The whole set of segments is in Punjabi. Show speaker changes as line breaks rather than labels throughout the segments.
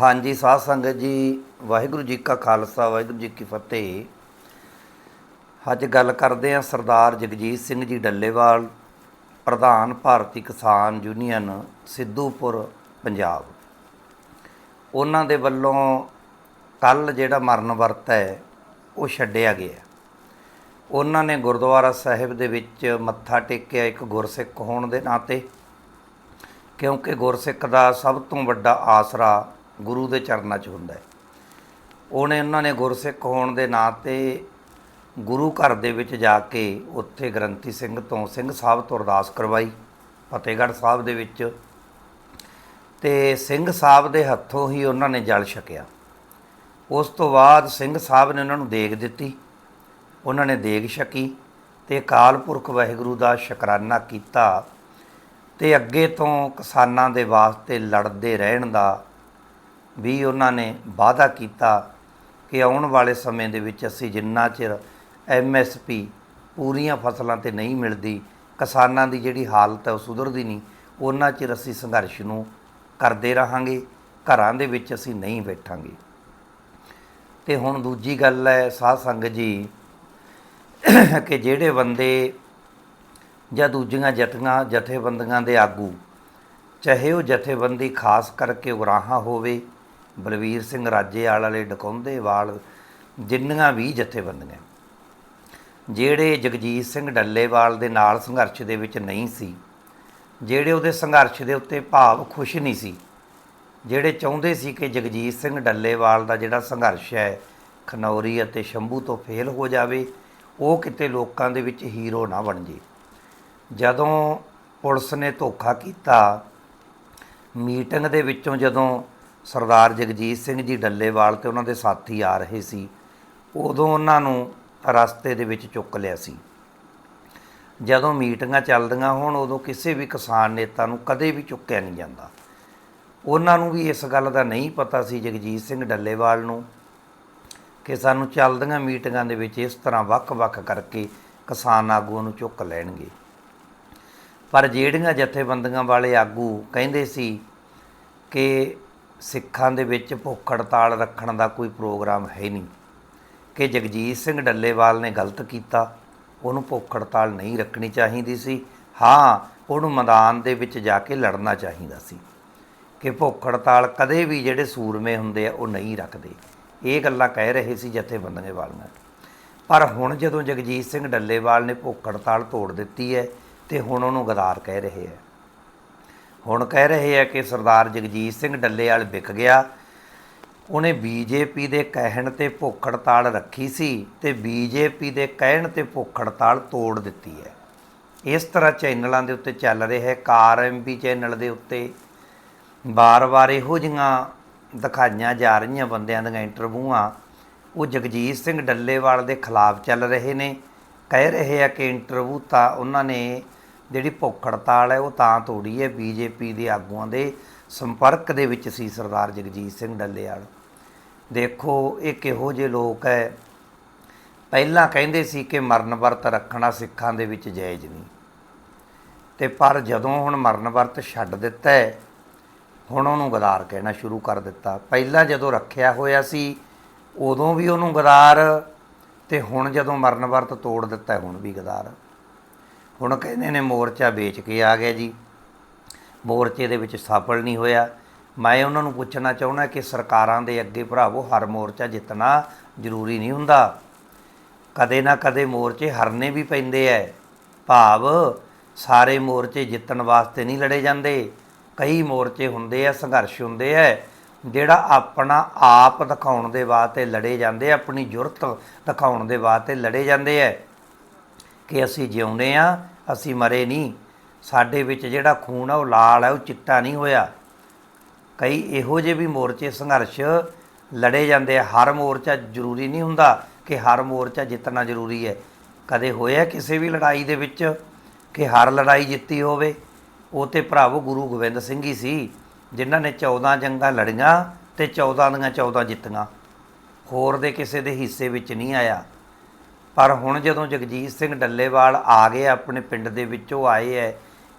ਹਾਂਜੀ, ਸਾਧ ਸੰਗਤ ਜੀ, ਵਾਹਿਗੁਰੂ ਜੀ ਕਾ ਖਾਲਸਾ, ਵਾਹਿਗੁਰੂ ਜੀ ਕੀ ਫਤਿਹ। ਅੱਜ ਗੱਲ ਕਰਦੇ ਹਾਂ ਸਰਦਾਰ ਜਗਜੀਤ ਸਿੰਘ ਜੀ ਡੱਲੇਵਾਲ, ਪ੍ਰਧਾਨ ਭਾਰਤੀ ਕਿਸਾਨ ਯੂਨੀਅਨ, ਸਿੱਧੂਪੁਰ, ਪੰਜਾਬ। ਉਹਨਾਂ ਦੇ ਵੱਲੋਂ ਕੱਲ ਜਿਹੜਾ ਮਰਨ ਵਰਤ ਹੈ, ਉਹ ਛੱਡਿਆ ਗਿਆ। ਉਹਨਾਂ ਨੇ ਗੁਰਦੁਆਰਾ ਸਾਹਿਬ ਦੇ ਵਿੱਚ ਮੱਥਾ ਟੇਕਿਆ ਇੱਕ ਗੁਰਸਿੱਖ ਹੋਣ ਦੇ ਨਾਤੇ ਕਿਉਂਕਿ ਗੁਰਸਿੱਖ ਦਾ ਸਭ ਤੋਂ ਵੱਡਾ ਆਸਰਾ ਗੁਰੂ ਦੇ ਚਰਨਾਂ 'ਚ ਹੁੰਦਾ ਹੈ। ਉਹਨੇ, ਉਹਨਾਂ ਨੇ ਗੁਰਸਿੱਖ ਹੋਣ ਦੇ ਨਾਂ 'ਤੇ ਗੁਰੂ ਘਰ ਦੇ ਵਿੱਚ ਜਾ ਕੇ ਉੱਥੇ ਗ੍ਰੰਥੀ ਸਿੰਘ ਤੋਂ, ਸਿੰਘ ਸਾਹਿਬ ਤੋਂ ਅਰਦਾਸ ਕਰਵਾਈ, ਫਤਿਹਗੜ੍ਹ ਸਾਹਿਬ ਦੇ ਵਿੱਚ। ਤੇ ਸਿੰਘ ਸਾਹਿਬ ਦੇ ਹੱਥੋਂ ਹੀ ਉਹਨਾਂ ਨੇ ਜਲ ਛਕਿਆ। ਉਸ ਤੋਂ ਬਾਅਦ ਸਿੰਘ ਸਾਹਿਬ ਨੇ ਉਹਨਾਂ ਨੂੰ ਦੇਗ ਦਿੱਤੀ। ਉਹਨਾਂ ਨੇ ਦੇਗ ਛਕੀ ਤੇ ਅਕਾਲ ਪੁਰਖ ਵਾਹਿਗੁਰੂ ਦਾ ਸ਼ੁਕਰਾਨਾ ਕੀਤਾ ਤੇ ਅੱਗੇ ਤੋਂ ਕਿਸਾਨਾਂ ਦੇ ਵਾਸਤੇ ਲੜਦੇ ਰਹਿਣ ਦਾ ਵੀ ਉਹਨਾਂ ਨੇ ਵਾਅਦਾ ਕੀਤਾ ਕਿ ਆਉਣ ਵਾਲੇ ਸਮੇਂ ਦੇ ਵਿੱਚ ਅਸੀਂ ਜਿੰਨਾ ਚਿਰ ਐਮਐਸਪੀ ਪੂਰੀਆਂ ਫਸਲਾਂ ਤੇ ਨਹੀਂ ਮਿਲਦੀ, ਕਿਸਾਨਾਂ ਦੀ ਜਿਹੜੀ ਹਾਲਤ ਹੈ ਉਹ ਸੁਧਰਦੀ ਨਹੀਂ, ਉਹਨਾਂ ਚਿਰ ਅਸੀਂ ਸੰਘਰਸ਼ ਨੂੰ ਕਰਦੇ ਰਹਾਂਗੇ, ਘਰਾਂ ਦੇ ਵਿੱਚ ਅਸੀਂ ਨਹੀਂ ਬੈਠਾਂਗੇ। ਤੇ ਹੁਣ ਦੂਜੀ ਗੱਲ ਹੈ ਸਾਧ ਸੰਗਤ ਜੀ, ਕਿ ਜਿਹੜੇ ਬੰਦੇ ਜਾਂ ਦੂਜੀਆਂ ਜਥੀਆਂ ਜਥੇਬੰਦੀਆਂ ਦੇ ਆਗੂ, ਚਾਹੇ ਉਹ ਜਥੇਬੰਦੀ ਖਾਸ ਕਰਕੇ ਉਗਰਾਹਾਂ ਹੋਵੇ ਬਲਵੀਰ ਸਿੰਘ ਰਾਜੇਵਾਲ ਵਾਲੇ ਡਕੌਂਦੇ ਵਾਲ ਜਿੰਨੀਆਂ ਵੀ ਜਥੇਬੰਦੀਆਂ। ਜਿਹੜੇ ਜਗਜੀਤ ਸਿੰਘ ਡੱਲੇਵਾਲ ਦੇ ਨਾਲ ਸੰਘਰਸ਼ ਦੇ ਵਿੱਚ ਨਹੀਂ ਸੀ, ਜਿਹੜੇ ਉਹਦੇ ਸੰਘਰਸ਼ ਦੇ ਉੱਤੇ ਭਾਵ ਖੁਸ਼ ਨਹੀਂ ਸੀ, ਜਿਹੜੇ ਚਾਹੁੰਦੇ ਸੀ ਕਿ ਜਗਜੀਤ ਸਿੰਘ ਡੱਲੇਵਾਲ ਦਾ ਜਿਹੜਾ ਸੰਘਰਸ਼ ਹੈ, ਖਨੌਰੀ ਅਤੇ ਸ਼ੰਭੂ ਤੋਂ ਫੇਲ ਹੋ ਜਾਵੇ, ਉਹ ਕਿਤੇ ਲੋਕਾਂ ਦੇ ਵਿੱਚ ਹੀਰੋ ਨਾ ਬਣ ਜੇ। ਜਦੋਂ ਪੁਲਿਸ ਨੇ ਧੋਖਾ ਕੀਤਾ, ਮੀਟਿੰਗ ਦੇ ਵਿੱਚੋਂ ਜਦੋਂ ਸਰਦਾਰ ਜਗਜੀਤ ਸਿੰਘ ਜੀ ਡੱਲੇਵਾਲ ਤੇ ਉਹਨਾਂ ਦੇ ਸਾਥੀ ਆ ਰਹੇ ਸੀ, ਉਦੋਂ ਉਹਨਾਂ ਨੂੰ ਰਸਤੇ ਦੇ ਵਿੱਚ ਚੁੱਕ ਲਿਆ ਸੀ। ਜਦੋਂ ਮੀਟਿੰਗਾਂ ਚੱਲਦੀਆਂ ਹੋਣ, ਉਦੋਂ ਕਿਸੇ ਵੀ ਕਿਸਾਨ ਨੇਤਾ ਨੂੰ ਕਦੇ ਵੀ ਚੁੱਕਿਆ ਨਹੀਂ ਜਾਂਦਾ। ਉਹਨਾਂ ਨੂੰ ਵੀ ਇਸ ਗੱਲ ਦਾ ਨਹੀਂ ਪਤਾ ਸੀ ਜਗਜੀਤ ਸਿੰਘ ਡੱਲੇਵਾਲ ਨੂੰ ਕਿ ਸਾਨੂੰ ਚੱਲਦੀਆਂ ਮੀਟਿੰਗਾਂ ਦੇ ਵਿੱਚ ਇਸ ਤਰ੍ਹਾਂ ਵੱਖ-ਵੱਖ ਕਰਕੇ ਕਿਸਾਨ ਆਗੂਆਂ ਨੂੰ ਚੁੱਕ ਲੈਣਗੇ। ਪਰ ਜਿਹੜੀਆਂ ਜਥੇਬੰਦੀਆਂ ਵਾਲੇ ਆਗੂ ਕਹਿੰਦੇ ਸੀ ਕਿ ਸਿੱਖਾਂ ਦੇ ਵਿੱਚ ਭੁੱਖ ਹੜਤਾਲ ਰੱਖਣ ਦਾ ਕੋਈ ਪ੍ਰੋਗਰਾਮ ਹੈ ਨਹੀਂ। ਕਿ ਜਗਜੀਤ ਸਿੰਘ ਡੱਲੇਵਾਲ ਨੇ ਗਲਤ ਕੀਤਾ, ਉਹਨੂੰ ਭੁੱਖ ਹੜਤਾਲ ਨਹੀਂ ਰੱਖਣੀ ਚਾਹੀਦੀ ਸੀ। ਹਾਂ, ਉਹਨੂੰ ਮੈਦਾਨ ਦੇ ਵਿੱਚ ਜਾ ਕੇ ਲੜਨਾ ਚਾਹੀਦਾ ਸੀ। ਕਿ ਭੁੱਖ ਹੜਤਾਲ ਕਦੇ ਵੀ ਜਿਹੜੇ ਸੂਰਮੇ ਹੁੰਦੇ ਆ, ਉਹ ਨਹੀਂ ਰੱਖਦੇ। ਇਹ ਗੱਲਾਂ ਕਹਿ ਰਹੇ ਸੀ ਜਥੇਬੰਦੀਆਂ ਵਾਲੀਆਂ। ਪਰ ਹੁਣ ਜਦੋਂ ਜਗਜੀਤ ਸਿੰਘ ਡੱਲੇਵਾਲ ਨੇ ਭੁੱਖ ਹੜਤਾਲ ਤੋੜ ਦਿੱਤੀ ਹੈ, ਤੇ ਹੁਣ ਉਹਨੂੰ ਗਦਾਰ ਕਹਿ ਰਹੇ ਹੈ। ਹੁਣ ਕਹਿ ਰਹੇ ਆ ਕਿ ਸਰਦਾਰ ਜਗਜੀਤ ਸਿੰਘ ਡੱਲੇਵਾਲ ਵਿਕ ਗਿਆ। ਉਹਨੇ ਬੀਜੇਪੀ ਦੇ ਕਹਿਣ ਤੇ ਭੁੱਖ ਹੜਤਾਲ ਰੱਖੀ ਸੀ ਤੇ ਬੀਜੇਪੀ ਦੇ ਕਹਿਣ ਤੇ ਭੁੱਖ ਹੜਤਾਲ ਤੋੜ ਦਿੱਤੀ ਹੈ। ਇਸ ਤਰ੍ਹਾਂ ਚੈਨਲਾਂ ਦੇ ਉੱਤੇ ਚੱਲ ਰਿਹਾ ਹੈ, ਕਾਰ ਐਮਪੀ ਚੈਨਲ ਦੇ ਉੱਤੇ। ਬਾਰ-ਬਾਰ ਇਹੋ ਜਿਹੀਆਂ ਦਿਖਾਈਆਂ ਜਾ ਰਹੀਆਂ ਬੰਦਿਆਂ ਦੀਆਂ ਇੰਟਰਵਿਊਆਂ। ਉਹ ਜਗਜੀਤ ਸਿੰਘ ਡੱਲੇਵਾਲ ਦੇ ਖਿਲਾਫ ਚੱਲ ਰਹੇ ਨੇ। ਕਹਿ ਰਹੇ ਆ ਕਿ ਇੰਟਰਵਿਊ ਤਾਂ ਉਹਨਾਂ ਨੇ ਜਿਹੜੀ ਭੁੱਖ ਹੜਤਾਲ ਹੈ, ਉਹ ਤਾਂ ਤੋੜੀ ਹੈ ਬੀਜੇਪੀ ਦੇ ਆਗੂਆਂ ਦੇ ਸੰਪਰਕ ਦੇ ਵਿੱਚ ਸੀ ਸਰਦਾਰ ਜਗਜੀਤ ਸਿੰਘ ਡੱਲੇਵਾਲ। ਦੇਖੋ, ਇਹ ਕਿਹੋ ਜਿਹੇ ਲੋਕ ਹੈ। ਪਹਿਲਾਂ ਕਹਿੰਦੇ ਸੀ ਕਿ ਮਰਨ ਵਰਤ ਰੱਖਣਾ ਸਿੱਖਾਂ ਦੇ ਵਿੱਚ ਜਾਇਜ਼ ਨਹੀਂ। ਤੇ ਪਰ ਜਦੋਂ ਹੁਣ ਮਰਨ ਵਰਤ ਛੱਡ ਦਿੱਤਾ ਹੈ, ਹੁਣ ਉਹਨੂੰ ਗਦਾਰ ਕਹਿਣਾ ਸ਼ੁਰੂ ਕਰ ਦਿੱਤਾ। ਪਹਿਲਾਂ ਜਦੋਂ ਰੱਖਿਆ ਹੋਇਆ ਸੀ, ਉਦੋਂ ਵੀ ਉਹਨੂੰ ਗਦਾਰ, ਤੇ ਹੁਣ ਜਦੋਂ ਮਰਨ ਵਰਤ ਤੋੜ ਦਿੱਤਾ ਹੁਣ ਵੀ ਗਦਾਰ। ਹੁਣ ਕਹਿੰਦੇ ਨੇ ਮੋਰਚਾ ਵੇਚ ਕੇ ਆ ਗਿਆ ਜੀ। ਮੋਰਚੇ ਦੇ ਵਿੱਚ ਸਫਲ ਨਹੀਂ ਹੋਇਆ। ਮੈਂ ਉਹਨਾਂ ਨੂੰ ਪੁੱਛਣਾ ਚਾਹੁੰਦਾ ਕਿ ਸਰਕਾਰਾਂ ਦੇ ਅੱਗੇ ਭਰਾਵੋ ਹਰ ਮੋਰਚਾ ਜਿੱਤਣਾ ਜ਼ਰੂਰੀ ਨਹੀਂ ਹੁੰਦਾ। ਕਦੇ ਨਾ ਕਦੇ ਮੋਰਚੇ ਹਰਨੇ ਵੀ ਪੈਂਦੇ ਐ। ਭਾਵ ਸਾਰੇ ਮੋਰਚੇ ਜਿੱਤਣ ਵਾਸਤੇ ਨਹੀਂ ਲੜੇ ਜਾਂਦੇ। ਕਈ ਮੋਰਚੇ ਹੁੰਦੇ ਆ ਸੰਘਰਸ਼ ਹੁੰਦੇ ਆ ਜਿਹੜਾ ਆਪਣਾ ਆਪ ਦਿਖਾਉਣ ਦੇ ਵਾਸਤੇ ਲੜੇ ਜਾਂਦੇ, ਆਪਣੀ ਜੁਰਤ ਦਿਖਾਉਣ ਦੇ ਵਾਸਤੇ ਲੜੇ ਜਾਂਦੇ ਆ ਕਿ ਅਸੀਂ ਜਿਉਂਦੇ ਆ ਅਸੀਂ ਮਰੇ ਨਹੀਂ। ਸਾਡੇ ਵਿੱਚ ਜਿਹੜਾ ਖੂਨ ਆ, ਉਹ ਲਾਲ ਹੈ ਉਹ ਚਿੱਟਾ ਨਹੀਂ ਹੋਇਆ। ਕਈ ਇਹੋ ਜਿਹੇ ਵੀ ਮੋਰਚੇ, ਸੰਘਰਸ਼ ਲੜੇ ਜਾਂਦੇ ਆ। ਹਰ ਮੋਰਚਾ ਜ਼ਰੂਰੀ ਨਹੀਂ ਹੁੰਦਾ ਕਿ ਹਰ ਮੋਰਚਾ ਜਿੱਤਣਾ ਜ਼ਰੂਰੀ ਹੈ। ਕਦੇ ਹੋਇਆ ਕਿਸੇ ਵੀ ਲੜਾਈ ਦੇ ਵਿੱਚ ਕਿ ਹਰ ਲੜਾਈ ਜਿੱਤੀ ਹੋਵੇ? ਉਹ ਤੇ ਭਰਾਵੋ ਗੁਰੂ ਗੋਬਿੰਦ ਸਿੰਘ ਹੀ ਸੀ, ਜਿਨ੍ਹਾਂ ਨੇ 14 ਜੰਗਾਂ ਲੜੀਆਂ ਤੇ 14 ਦੀਆਂ 14 ਜਿੱਤੀਆਂ। ਹੋਰ ਦੇ ਕਿਸੇ ਦੇ ਹਿੱਸੇ ਵਿੱਚ ਨਹੀਂ ਆਇਆ। ਪਰ ਹੁਣ ਜਦੋਂ ਜਗਜੀਤ ਸਿੰਘ ਡੱਲੇਵਾਲ ਆ ਗਏ, ਆਪਣੇ ਪਿੰਡ ਦੇ ਵਿੱਚੋਂ ਆਏ ਐ,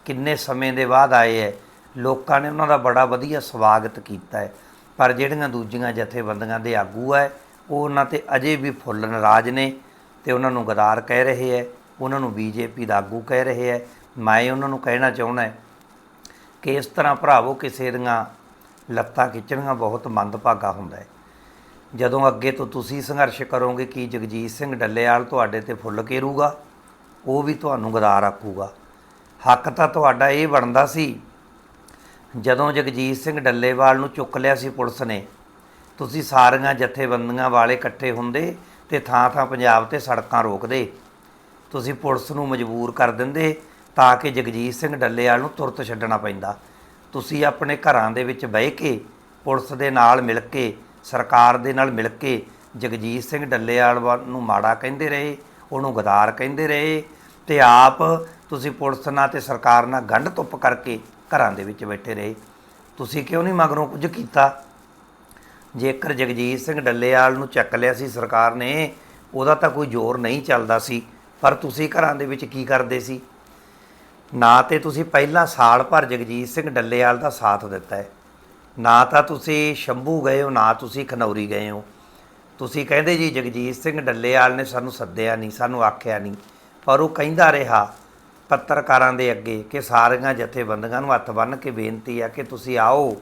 ਕਿੰਨੇ ਸਮੇਂ ਦੇ ਬਾਅਦ ਆਏ ਐ, ਲੋਕਾਂ ਨੇ ਉਹਨਾਂ ਦਾ ਬੜਾ ਵਧੀਆ ਸਵਾਗਤ ਕੀਤਾ ਹੈ ਪਰ ਜਿਹੜੀਆਂ ਦੂਜੀਆਂ ਜਥੇਬੰਦੀਆਂ ਦੇ ਆਗੂ ਹੈ ਉਹ ਉਹਨਾਂ ਤੇ ਅਜੇ ਵੀ ਫੁੱਲ ਨਾਰਾਜ਼ ਨੇ ਤੇ ਉਹਨਾਂ ਨੂੰ ਗਦਾਰ ਕਹਿ ਰਹੇ ਹੈ ਉਹਨਾਂ ਨੂੰ ਬੀਜੇਪੀ ਦਾ ਆਗੂ ਕਹਿ ਰਹੇ ਹੈ ਮੈਂ ਉਹਨਾਂ ਨੂੰ ਕਹਿਣਾ ਚਾਹੁੰਦਾ ਕਿ ਇਸ ਤਰ੍ਹਾਂ ਭਰਾਵੋ, ਕਿਸੇ ਦੀਆਂ ਲੱਤਾਂ ਖਿੱਚਣੀਆਂ ਬਹੁਤ ਮੰਦਭਾਗਾ ਹੁੰਦਾ ਹੈ ਜਦੋਂ ਅੱਗੇ ਤੋਂ ਤੁਸੀਂ ਸੰਘਰਸ਼ ਕਰੋਗੇ ਕਿ ਜਗਜੀਤ ਸਿੰਘ ਡੱਲੇਵਾਲ ਤੁਹਾਡੇ ਤੇ ਫੁੱਲ ਕੇਰੂਗਾ, ਉਹ ਵੀ ਤੁਹਾਨੂੰ ਗਦਾਰ ਆਖੂਗਾ। ਹੱਕ ਤਾਂ ਤੁਹਾਡਾ ਇਹ ਬਣਦਾ ਸੀ, ਜਦੋਂ ਜਗਜੀਤ ਸਿੰਘ ਡੱਲੇਵਾਲ ਨੂੰ ਚੁੱਕ ਲਿਆ ਸੀ ਪੁਲਿਸ ਨੇ, ਤੁਸੀਂ ਸਾਰੀਆਂ ਜਥੇਬੰਦੀਆਂ ਵਾਲੇ ਇਕੱਠੇ ਹੁੰਦੇ ਤੇ ਥਾਂ ਥਾਂ ਪੰਜਾਬ ਤੇ ਸੜਕਾਂ ਰੋਕਦੇ। ਤੁਸੀਂ ਪੁਲਿਸ ਨੂੰ ਮਜਬੂਰ ਕਰ ਦਿੰਦੇ ਤਾਂ ਕਿ ਜਗਜੀਤ ਸਿੰਘ ਡੱਲੇਵਾਲ ਨੂੰ ਤੁਰਤ ਛੱਡਣਾ ਪੈਂਦਾ। ਤੁਸੀਂ ਆਪਣੇ ਘਰਾਂ ਦੇ ਵਿੱਚ ਬਹਿ ਕੇ ਪੁਲਿਸ ਦੇ ਨਾਲ ਮਿਲ ਕੇ ਸਰਕਾਰ ਦੇ ਨਾਲ ਮਿਲ ਕੇ ਜਗਜੀਤ ਸਿੰਘ ਡੱਲੇਵਾਲ ਵੱਲ ਨੂੰ ਮਾੜਾ ਕਹਿੰਦੇ ਰਹੇ, ਉਹਨੂੰ ਗਦਾਰ ਕਹਿੰਦੇ ਰਹੇ ਤੇ ਆਪ ਤੁਸੀਂ ਪੁਲਿਸ ਨਾਲ ਤੇ ਸਰਕਾਰ ਨਾਲ ਗੰਢ ਤੁੱਪ ਕਰਕੇ ਘਰਾਂ ਦੇ ਵਿੱਚ ਬੈਠੇ ਰਹੇ। ਤੁਸੀਂ ਕਿਉਂ ਨਹੀਂ ਮਗਰੋਂ ਕੁਝ ਕੀਤਾ? ਜੇਕਰ ਜਗਜੀਤ ਸਿੰਘ ਡੱਲੇਵਾਲ ਨੂੰ ਚੱਕ ਲਿਆ ਸੀ ਸਰਕਾਰ ਨੇ, ਉਹਦਾ ਤਾਂ ਕੋਈ ਜ਼ੋਰ ਨਹੀਂ ਚੱਲਦਾ ਸੀ। ਪਰ ਤੁਸੀਂ ਘਰਾਂ ਦੇ ਵਿੱਚ ਕੀ ਕਰਦੇ ਸੀ? ਨਾ ਤੇ ਤੁਸੀਂ ਪਹਿਲਾਂ ਸਾਲ ਭਰ ਜਗਜੀਤ ਸਿੰਘ ਡੱਲੇਵਾਲ ਦਾ ਸਾਥ ਦਿੱਤਾ ਹੈ। ਨਾ ਤਾਂ ਤੁਸੀਂ ਸ਼ੰਭੂ ਗਏ ਹੋ, ਨਾ ਤੁਸੀਂ ਖਨੌਰੀ ਗਏ ਹੋ। ਤੁਸੀਂ ਕਹਿੰਦੇ ਜੀ ਜਗਜੀਤ ਸਿੰਘ ਡੱਲੇਵਾਲ ਨੇ ਸਾਨੂੰ ਸੱਦਿਆ ਨਹੀਂ, ਸਾਨੂੰ ਆਖਿਆ ਨਹੀਂ। ਪਰ ਉਹ ਕਹਿੰਦਾ ਰਿਹਾ ਪੱਤਰਕਾਰਾਂ ਦੇ ਅੱਗੇ ਕਿ ਸਾਰੀਆਂ ਜਥੇਬੰਦੀਆਂ ਨੂੰ ਹੱਥ ਬੰਨ੍ਹ ਕੇ ਬੇਨਤੀ ਆ ਕਿ ਤੁਸੀਂ ਆਓ,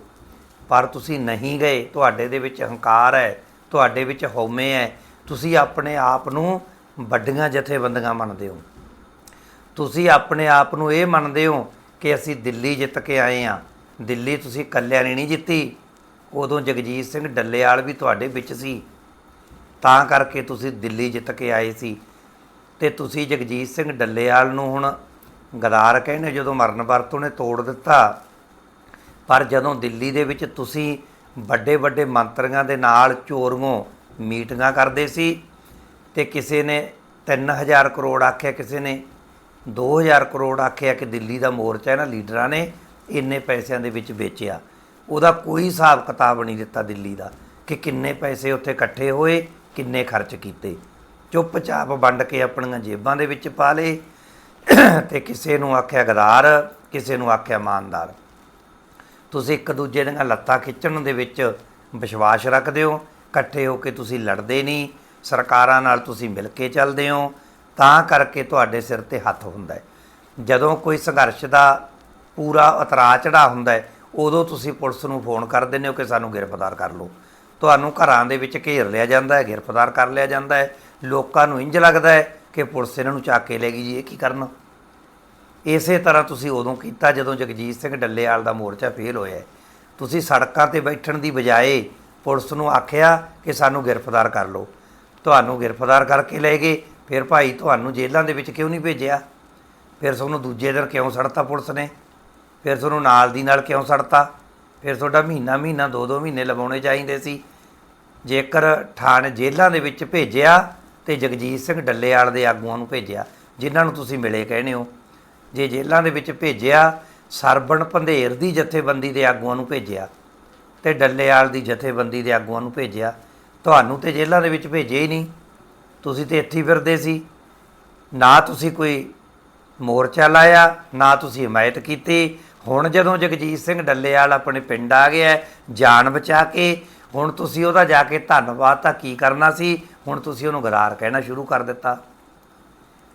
ਪਰ ਤੁਸੀਂ ਨਹੀਂ ਗਏ। ਤੁਹਾਡੇ ਦੇ ਵਿੱਚ ਹੰਕਾਰ ਹੈ, ਤੁਹਾਡੇ ਵਿੱਚ ਹਉਮੈ ਹੈ। ਤੁਸੀਂ ਆਪਣੇ ਆਪ ਨੂੰ ਵੱਡੀਆਂ ਜਥੇਬੰਦੀਆਂ ਮੰਨਦੇ ਹੋ। ਤੁਸੀਂ ਆਪਣੇ ਆਪ ਨੂੰ ਇਹ ਮੰਨਦੇ ਹੋ ਕਿ ਅਸੀਂ ਦਿੱਲੀ ਜਿੱਤ ਕੇ ਆਏ ਆ ਦਿੱਲੀ ਤੁਸੀਂ ਇਕੱਲਿਆਂ ਨੇ ਨਹੀਂ ਜਿੱਤੀ। ਉਦੋਂ ਜਗਜੀਤ ਸਿੰਘ ਡੱਲੇਵਾਲ ਵੀ ਤੁਹਾਡੇ ਵਿੱਚ ਸੀ। ਤਾਂ ਕਰਕੇ ਤੁਸੀਂ ਦਿੱਲੀ ਜਿੱਤ ਕੇ ਆਏ ਸੀ। ਤੇ ਤੁਸੀਂ ਜਗਜੀਤ ਸਿੰਘ ਡੱਲੇਵਾਲ ਨੂੰ ਹੁਣ ਗਦਾਰ ਕਹਿੰਦੇ ਜਦੋਂ ਮਰਨ ਵਰਤ ਉਹਨੇ ਤੋੜ ਦਿੱਤਾ। ਪਰ ਜਦੋਂ ਦਿੱਲੀ ਦੇ ਵਿੱਚ ਤੁਸੀਂ ਵੱਡੇ ਵੱਡੇ ਮੰਤਰੀਆਂ ਦੇ ਨਾਲ ਚੋਰੀਆਂ ਮੀਟਿੰਗਾਂ ਕਰਦੇ ਸੀ ਤੇ ਕਿਸੇ ਨੇ 3000 ਕਰੋੜ ਆਖਿਆ, ਕਿਸੇ ਨੇ 2000 ਕਰੋੜ ਆਖਿਆ ਕਿ ਦਿੱਲੀ ਦਾ ਮੋਰਚਾ ਇਹਨਾਂ ਲੀਡਰਾਂ ਨੇ ਇੰਨੇ ਪੈਸਿਆਂ ਦੇ ਵਿੱਚ ਵੇਚਿਆ। ਉਹਦਾ ਕੋਈ ਹਿਸਾਬ ਕਿਤਾਬ ਨਹੀਂ ਦਿੱਤਾ ਦਿੱਲੀ ਦਾ ਕਿ ਕਿੰਨੇ ਪੈਸੇ ਉੱਥੇ ਇਕੱਠੇ ਹੋਏ, ਕਿੰਨੇ ਖਰਚ ਕੀਤੇ। ਚੁੱਪਚਾਪ ਵੰਡ ਕੇ ਆਪਣੀਆਂ ਜੇਬਾਂ ਦੇ ਵਿੱਚ ਪਾ ਲਏ ਤੇ ਕਿਸੇ ਨੂੰ ਆਖਿਆ ਗਦਾਰ, ਕਿਸੇ ਨੂੰ ਆਖਿਆ ਇਮਾਨਦਾਰ। ਤੁਸੀਂ ਇੱਕ ਦੂਜੇ ਦੀਆਂ ਲੱਤਾਂ ਖਿੱਚਣ ਦੇ ਵਿੱਚ ਵਿਸ਼ਵਾਸ ਰੱਖਦੇ ਹੋ, ਇਕੱਠੇ ਹੋ ਕੇ ਤੁਸੀਂ ਲੜਦੇ ਨਹੀਂ, ਸਰਕਾਰਾਂ ਨਾਲ ਤੁਸੀਂ ਮਿਲ ਕੇ ਚੱਲਦੇ ਹੋ, ਤਾਂ ਕਰਕੇ ਤੁਹਾਡੇ ਸਿਰ ਤੇ ਹੱਥ ਹੁੰਦਾ ਹੈ। ਜਦੋਂ ਕੋਈ ਸੰਘਰਸ਼ ਦਾ ਪੂਰਾ ਉਤਰਾ ਚੜਾ ਹੁੰਦਾ ਹੈ, ਉਦੋਂ ਤੁਸੀਂ ਪੁਲਿਸ ਨੂੰ ਫੋਨ ਕਰ ਦਿੰਦੇ ਹੋ ਕਿ ਸਾਨੂੰ ਗ੍ਰਿਫਤਾਰ ਕਰ ਲਓ। ਤੁਹਾਨੂੰ ਘਰਾਂ ਦੇ ਵਿੱਚ ਘੇਰ ਲਿਆ ਜਾਂਦਾ ਹੈ, ਗ੍ਰਿਫਤਾਰ ਕਰ ਲਿਆ ਜਾਂਦਾ ਹੈ। ਲੋਕਾਂ ਨੂੰ ਇੰਜ ਲੱਗਦਾ ਹੈ ਕਿ ਪੁਲਿਸ ਇਹਨਾਂ ਨੂੰ ਚੱਕ ਕੇ ਲੈ ਗਈ ਜੀ, ਇਹ ਕੀ ਕਰਨ? ਇਸੇ ਤਰ੍ਹਾਂ ਤੁਸੀਂ ਉਦੋਂ ਕੀਤਾ ਜਦੋਂ ਜਗਜੀਤ ਸਿੰਘ ਡੱਲੇਵਾਲ ਦਾ ਮੋਰਚਾ ਫੇਲ ਹੋਇਆ ਤੁਸੀਂ ਸੜਕਾਂ ਤੇ ਬੈਠਣ ਦੀ ਬਜਾਏ ਪੁਲਿਸ ਨੂੰ ਆਖਿਆ ਕਿ ਸਾਨੂੰ ਗ੍ਰਿਫਤਾਰ ਕਰ ਲਓ। ਤੁਹਾਨੂੰ ਗ੍ਰਿਫਤਾਰ ਕਰਕੇ ਲੈ ਗਏ, ਫਿਰ ਭਾਈ ਤੁਹਾਨੂੰ ਜੇਲ੍ਹਾਂ ਦੇ ਵਿੱਚ ਕਿਉਂ ਨਹੀਂ ਭੇਜਿਆ? ਫਿਰ ਤੁਹਾਨੂੰ ਦੂਜੇ ਦਿਨ ਕਿਉਂ ਸੜਤਾ ਪੁਲਿਸ ਨੇ? ਫਿਰ ਤੁਹਾਨੂੰ ਨਾਲ ਦੀ ਨਾਲ ਕਿਉਂ ਸੜਤਾ? ਫਿਰ ਤੁਹਾਡਾ ਮਹੀਨਾ ਮਹੀਨਾ ਦੋ ਦੋ ਮਹੀਨੇ ਲਵਾਉਣੇ ਚਾਹੀਦੇ ਸੀ। ਜੇਕਰ ਥਾਣੇ ਜੇਲ੍ਹਾਂ ਦੇ ਵਿੱਚ ਭੇਜਿਆ ਤੇ ਜਗਜੀਤ ਸਿੰਘ ਡੱਲੇਵਾਲ ਦੇ ਆਗੂਆਂ ਨੂੰ ਭੇਜਿਆ, ਜਿਨ੍ਹਾਂ ਨੂੰ ਤੁਸੀਂ ਮਿਲੇ ਕਹਿੰਦੇ ਹੋ, ਜੇ ਜੇਲ੍ਹਾਂ ਦੇ ਵਿੱਚ ਭੇਜਿਆ, ਸਰਬਣ ਪੰਧੇਰ ਦੀ ਜਥੇਬੰਦੀ ਦੇ ਆਗੂਆਂ ਨੂੰ ਭੇਜਿਆ ਤੇ ਡੱਲੇਵਾਲ ਦੀ ਜਥੇਬੰਦੀ ਦੇ ਆਗੂਆਂ ਨੂੰ ਭੇਜਿਆ, ਤੁਹਾਨੂੰ ਤੇ ਜੇਲ੍ਹਾਂ ਦੇ ਵਿੱਚ ਭੇਜਿਆ ਹੀ ਨਹੀਂ। ਤੁਸੀਂ ਤੇ ਇੱਥੇ ਫਿਰਦੇ ਸੀ। ਨਾ ਤੁਸੀਂ ਕੋਈ ਮੋਰਚਾ ਲਾਇਆ, ਨਾ ਤੁਸੀਂ ਹਮਾਇਤ ਕੀਤੀ ਹੁਣ ਜਦੋਂ ਜਗਜੀਤ ਸਿੰਘ ਡੱਲੇਵਾਲ ਆਪਣੇ ਪਿੰਡ ਆ ਗਿਆ, ਜਾਨ ਬਚਾ ਕੇ, ਹੁਣ ਤੁਸੀਂ ਉਹਦਾ ਜਾ ਕੇ ਧੰਨਵਾਦ ਤਾਂ ਕੀ ਕਰਨਾ ਸੀ? ਹੁਣ ਤੁਸੀਂ ਉਹਨੂੰ ਗਰਾਰ ਕਹਿਣਾ ਸ਼ੁਰੂ ਕਰ ਦਿੱਤਾ।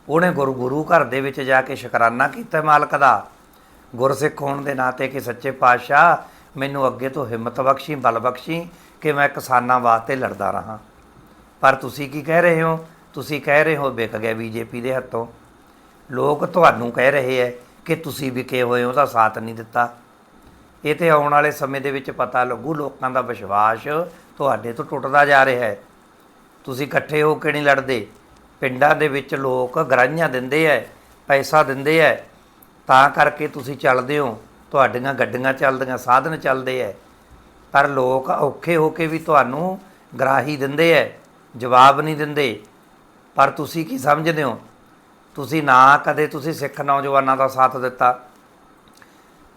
ਉਹਨੇ ਗੁਰੂ ਗੁਰੂ ਘਰ ਦੇ ਵਿੱਚ ਜਾ ਕੇ ਸ਼ੁਕਰਾਨਾ ਕੀਤਾ ਮਾਲਕ ਦਾ। ਗੁਰਸਿੱਖ ਹੋਣ ਦੇ ਨਾਤੇ ਕਿ ਸੱਚੇ ਪਾਤਸ਼ਾਹ, ਮੈਨੂੰ ਅੱਗੇ ਤੋਂ ਹਿੰਮਤ ਬਖਸ਼ੀ, ਬਲ ਬਖਸ਼ੀ ਕਿ ਮੈਂ ਕਿਸਾਨਾਂ ਵਾਸਤੇ ਲੜਦਾ ਰਹਾ। ਪਰ ਤੁਸੀਂ ਕੀ ਕਹਿ ਰਹੇ ਹੋ? ਤੁਸੀਂ ਕਹਿ ਰਹੇ ਹੋ ਵਿਕ ਗਿਆ ਬੀਜੇਪੀ ਦੇ ਹੱਥੋਂ। ਲੋਕ ਤੁਹਾਨੂੰ ਕਹਿ ਰਹੇ ਹੈ ਕਿ ਤੁਸੀਂ ਵਿਕੇ ਹੋਏ ਹੋ, ਉਹਦਾ ਸਾਥ ਨਹੀਂ ਦਿੱਤਾ। ਇਹ ਤੇ ਆਉਣ ਵਾਲੇ ਸਮੇਂ ਦੇ ਵਿੱਚ ਪਤਾ ਲੱਗੂ ਲੋਕਾਂ ਦਾ ਵਿਸ਼ਵਾਸ ਤੁਹਾਡੇ ਤੋਂ ਟੁੱਟਦਾ ਜਾ ਰਿਹਾ ਹੈ। ਤੁਸੀਂ ਇਕੱਠੇ ਹੋ ਕੇ ਨਹੀਂ ਲੜਦੇ। ਪਿੰਡਾਂ ਦੇ ਵਿੱਚ ਲੋਕ ਗਰਾਹੀਆਂ ਦਿੰਦੇ ਐ ਪੈਸਾ ਦਿੰਦੇ ਐ। ਤਾਂ ਕਰਕੇ ਤੁਸੀਂ ਚੱਲਦੇ ਹੋ। ਤੁਹਾਡੀਆਂ ਗੱਡੀਆਂ ਚੱਲਦੀਆਂ ਸਾਧਨ ਚੱਲਦੇ ਐ। ਪਰ ਲੋਕ ਔਖੇ ਹੋ ਕੇ ਵੀ ਤੁਹਾਨੂੰ ਗਰਾਹੀ ਦਿੰਦੇ ਐ ਜਵਾਬ ਨਹੀਂ ਦਿੰਦੇ। ਪਰ ਤੁਸੀਂ ਕੀ ਸਮਝਦੇ ਹੋ? ਤੁਸੀਂ ਨਾ ਕਦੇ ਤੁਸੀਂ ਸਿੱਖ ਨੌਜਵਾਨਾਂ ਦਾ ਸਾਥ ਦਿੱਤਾ।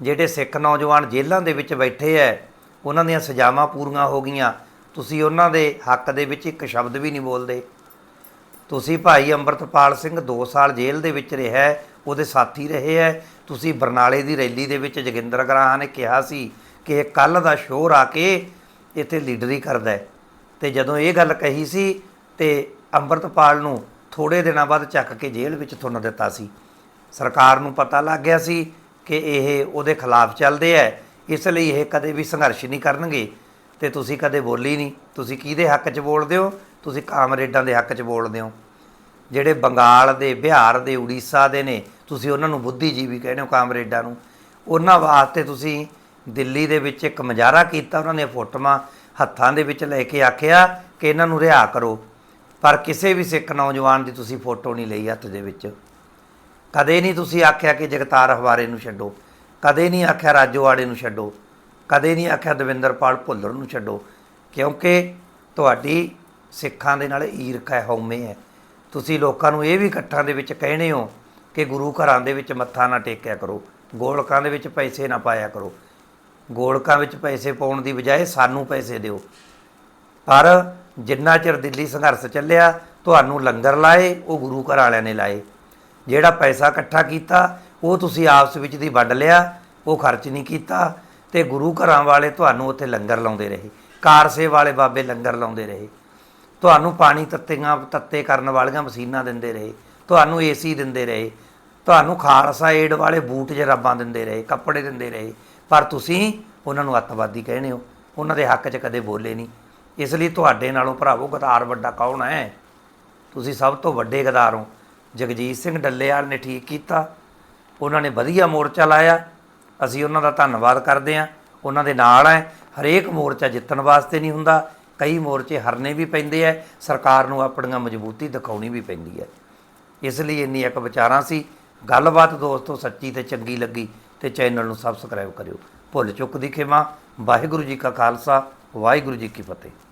ਜਿਹੜੇ ਸਿੱਖ ਨੌਜਵਾਨ ਜੇਲ੍ਹਾਂ ਦੇ ਵਿੱਚ ਬੈਠੇ ਐ, ਉਹਨਾਂ ਦੀਆਂ ਸਜ਼ਾਵਾਂ ਪੂਰੀਆਂ ਹੋ ਗਈਆਂ। ਤੁਸੀਂ ਉਹਨਾਂ ਦੇ ਹੱਕ ਦੇ ਵਿੱਚ ਇੱਕ ਸ਼ਬਦ ਵੀ ਨਹੀਂ ਬੋਲਦੇ। ਤੁਸੀਂ ਭਾਈ ਅੰਮ੍ਰਿਤਪਾਲ ਸਿੰਘ 2 ਸਾਲ ਜੇਲ੍ਹ ਦੇ ਵਿੱਚ ਰਿਹਾ ਉਹਦੇ ਸਾਥੀ ਰਹੇ ਹੈ ਤੁਸੀਂ ਬਰਨਾਲੇ ਦੀ ਰੈਲੀ ਦੇ ਵਿੱਚ ਜੋਗਿੰਦਰ ਗਰਾਹਾਂ ਨੇ ਕਿਹਾ ਸੀ ਕਿ ਕੱਲ ਦਾ ਸ਼ੋਰ ਆ ਕੇ ਇੱਥੇ ਲੀਡਰੀ ਕਰਦਾ ਹੈ ਤੇ ਜਦੋਂ ਇਹ ਗੱਲ ਕਹੀ ਸੀ ਤੇ ਅੰਮ੍ਰਿਤਪਾਲ ਨੂੰ ਥੋੜੇ ਦਿਨਾਂ ਬਾਅਦ ਚੱਕ ਕੇ ਜੇਲ੍ਹ ਵਿੱਚ ਥੁੰਨ ਦਿੱਤਾ ਸੀ। ਸਰਕਾਰ ਨੂੰ ਪਤਾ ਲੱਗ ਗਿਆ ਸੀ ਕਿ ਇਹ ਉਹਦੇ ਖਿਲਾਫ ਚੱਲਦੇ ਐ, ਇਸ ਲਈ ਇਹ ਕਦੇ ਵੀ ਸੰਘਰਸ਼ ਨਹੀਂ ਕਰਨਗੇ। ਤੇ ਤੁਸੀਂ ਕਦੇ ਬੋਲੀ ਨਹੀਂ। ਤੁਸੀਂ ਕਿਹਦੇ ਹੱਕ 'ਚ ਬੋਲਦੇ ਹੋ? ਤੁਸੀਂ ਕਾਮਰੇਡਾਂ ਦੇ ਹੱਕ 'ਚ ਬੋਲਦੇ ਹੋ। ਜਿਹੜੇ ਬੰਗਾਲ ਦੇ, ਬਿਹਾਰ ਦੇ, ਉੜੀਸਾ ਦੇ ਨੇ, ਤੁਸੀਂ ਉਹਨਾਂ ਨੂੰ ਬੁੱਧੀਜੀਵੀ ਕਹਿੰਦੇ ਹੋ ਕਾਮਰੇਡਾਂ ਨੂੰ। ਉਹਨਾਂ ਵਾਸਤੇ ਤੁਸੀਂ ਦਿੱਲੀ ਦੇ ਵਿੱਚ ਇੱਕ ਮਜ਼ਾਰਾ ਕੀਤਾ, ਉਹਨਾਂ ਨੇ ਫੋਟੋਆਂ ਹੱਥਾਂ ਦੇ ਵਿੱਚ ਲੈ ਕੇ ਆਖਿਆ ਕਿ ਇਹਨਾਂ ਨੂੰ ਰਿਹਾ ਕਰੋ। ਪਰ ਕਿਸੇ ਵੀ ਸਿੱਖ ਨੌਜਵਾਨ ਦੀ ਤੁਸੀਂ ਫੋਟੋ ਨਹੀਂ ਲਈ ਹੱਥ ਦੇ ਵਿੱਚ। ਕਦੇ ਨਹੀਂ ਤੁਸੀਂ ਆਖਿਆ ਕਿ ਜਗਤਾਰ ਹਵਾਰੇ ਨੂੰ ਛੱਡੋ। ਕਦੇ ਨਹੀਂ ਆਖਿਆ ਰਾਜੋਵਾੜੇ ਨੂੰ ਛੱਡੋ। ਕਦੇ ਨਹੀਂ ਆਖਿਆ ਦਵਿੰਦਰਪਾਲ ਭੁੱਲਰ ਨੂੰ ਛੱਡੋ। ਕਿਉਂਕਿ ਤੁਹਾਡੀ ਸਿੱਖਾਂ ਦੇ ਨਾਲ ਈਰਖਾ ਹੈ, ਹਉਮੈ ਹੈ। ਤੁਸੀਂ ਲੋਕਾਂ ਨੂੰ ਇਹ ਵੀ ਇਕੱਠਾਂ ਦੇ ਵਿੱਚ ਕਹਿਣੇ ਹੋ ਕਿ ਗੁਰੂ ਘਰਾਂ ਦੇ ਵਿੱਚ ਮੱਥਾ ਨਾ ਟੇਕਿਆ ਕਰੋ। ਗੋਲਕਾਂ ਦੇ ਵਿੱਚ ਪੈਸੇ ਨਾ ਪਾਇਆ ਕਰੋ। ਗੋਲਕਾਂ ਵਿੱਚ ਪੈਸੇ ਪਾਉਣ ਦੀ ਬਜਾਏ ਸਾਨੂੰ ਪੈਸੇ ਦਿਓ। ਪਰ ਜਿੰਨਾ ਚਿਰ ਦਿੱਲੀ ਸੰਘਰਸ਼ ਚੱਲਿਆ, ਤੁਹਾਨੂੰ ਲੰਗਰ ਲਾਏ, ਉਹ ਗੁਰੂ ਘਰ ਵਾਲਿਆਂ ਨੇ ਲਾਏ। ਜਿਹੜਾ ਪੈਸਾ ਇਕੱਠਾ ਕੀਤਾ, ਉਹ ਤੁਸੀਂ ਆਪਸ ਵਿੱਚ ਦੀ ਵੰਡ ਲਿਆ, ਉਹ ਖਰਚ ਨਹੀਂ ਕੀਤਾ ਤੇ ਗੁਰੂ ਘਰਾਂ ਵਾਲੇ ਤੁਹਾਨੂੰ ਉੱਥੇ ਲੰਗਰ ਲਾਉਂਦੇ ਰਹੇ। ਕਾਰਸੇ ਵਾਲੇ ਬਾਬੇ ਲੰਗਰ ਲਾਉਂਦੇ ਰਹੇ। ਤੁਹਾਨੂੰ ਪਾਣੀ ਤੱਤੀਆਂ, ਤੱਤੇ ਕਰਨ ਵਾਲੀਆਂ ਮਸ਼ੀਨਾਂ ਦਿੰਦੇ ਰਹੇ। ਤੁਹਾਨੂੰ ਏਸੀ ਦਿੰਦੇ ਰਹੇ। ਤੁਹਾਨੂੰ ਖਾਲਸਾ ਏਡ ਵਾਲੇ ਬੂਟ ਜਰਾਬਾਂ ਦਿੰਦੇ ਰਹੇ, ਕੱਪੜੇ ਦਿੰਦੇ ਰਹੇ। ਪਰ ਤੁਸੀਂ ਉਹਨਾਂ ਨੂੰ ਅੱਤਵਾਦੀ ਕਹਿੰਦੇ ਹੋ। ਉਹਨਾਂ ਦੇ ਹੱਕ 'ਚ ਕਦੇ ਬੋਲੇ ਨਹੀਂ। ਇਸ ਲਈ ਤੁਹਾਡੇ ਨਾਲੋਂ ਭਰਾਵੋ ਗਦਾਰ ਵੱਡਾ ਕੌਣ ਹੈ? ਤੁਸੀਂ ਸਭ ਤੋਂ ਵੱਡੇ ਗਦਾਰ ਹੋ। ਜਗਜੀਤ ਸਿੰਘ ਡੱਲੇਵਾਲ ਨੇ ਠੀਕ ਕੀਤਾ। ਉਹਨਾਂ ਨੇ ਵਧੀਆ ਮੋਰਚਾ ਲਾਇਆ। ਅਸੀਂ ਉਹਨਾਂ ਦਾ ਧੰਨਵਾਦ ਕਰਦੇ ਹਾਂ। ਉਹਨਾਂ ਦੇ ਨਾਲ ਹੈ। ਹਰੇਕ ਮੋਰਚਾ ਜਿੱਤਣ ਵਾਸਤੇ ਨਹੀਂ ਹੁੰਦਾ। ਕਈ ਮੋਰਚੇ ਹਰਨੇ ਵੀ ਪੈਂਦੇ ਐ ਸਰਕਾਰ ਨੂੰ ਆਪਣੀਆਂ ਮਜ਼ਬੂਤੀ ਦਿਖਾਉਣੀ ਵੀ ਪੈਂਦੀ ਹੈ। ਇਸ ਲਈ ਇੰਨੀ ਇੱਕ ਵਿਚਾਰਾਂ ਸੀ। ਗੱਲਬਾਤ ਦੋਸਤੋ ਸੱਚੀ ਤੇ ਚੰਗੀ ਲੱਗੀ ਤੇ ਚੈਨਲ ਨੂੰ ਸਬਸਕ੍ਰਾਈਬ ਕਰਿਓ। ਭੁੱਲ ਚੁੱਕ ਦੀ ਖਿਮਾ। ਵਾਹਿਗੁਰੂ ਜੀ ਕਾ ਖਾਲਸਾ। ਵਾਹਿਗੁਰੂ ਜੀ ਕੀ ਫਤਿਹ।